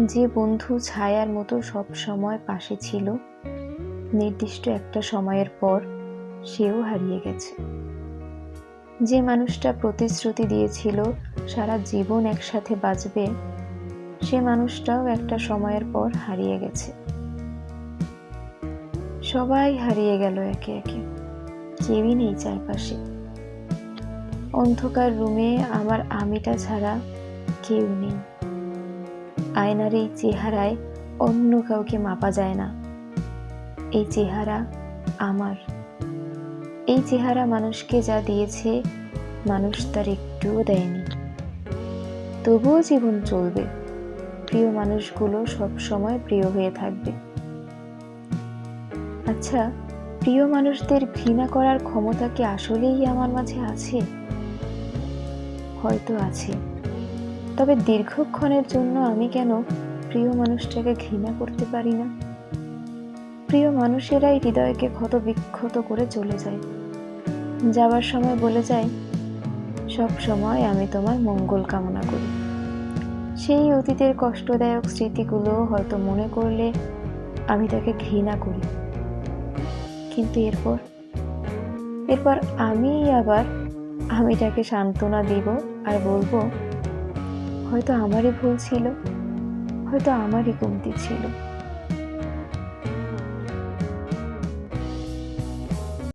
যে বন্ধু ছায়ার মতো সব সময় পাশে ছিল, নির্দিষ্ট একটা সময়ের পর সেও হারিয়ে গেছে। যে মানুষটা প্রতিশ্রুতি দিয়েছিল, সারা জীবন একসাথে বাঁচবে, সে মানুষটাও একটা সময়ের পর হারিয়ে গেছে। সবাই হারিয়ে গেল একে একে, কেউই নেই চারপাশে। অন্ধকার রুমে আমার আমিটা ছাড়া কেউ নেই। আয়নার এই চেহারায় অন্য কাউকে মাপা যায় না। এই চেহারা আমার। এই চেহারা মানুষকে যা দিয়েছে, মানুষ তার একটুও দেয়নি। তবুও জীবন চলবে। প্রিয় মানুষগুলো সব সময় প্রিয় হয়ে থাকবে। আচ্ছা প্রিয় মানুষদের ঘৃণা করার ক্ষমতা কি আসলেই আমার মাঝে আছে? হয়তো আছে। তবে দীর্ঘক্ষণের জন্য আমি কেন প্রিয় মানুষটাকে ঘৃণা করতে পারি না? প্রিয় মানুষেরাই হৃদয়কে ক্ষত বিক্ষত করে চলে যায়। যাবার সময় বলে যায়, সব সময় আমি তোমার মঙ্গল কামনা করি। সেই অতীতের কষ্টদায়ক স্মৃতিগুলো হয়তো মনে করলে আমি তাকে ঘৃণা করি। কিন্তু এরপর? এরপর আমি আবার, আমি তাকে সান্ত্বনা দিব আর বলব হয়তো আমারই ভুল ছিল হয়তো আমারই কমতি ছিল।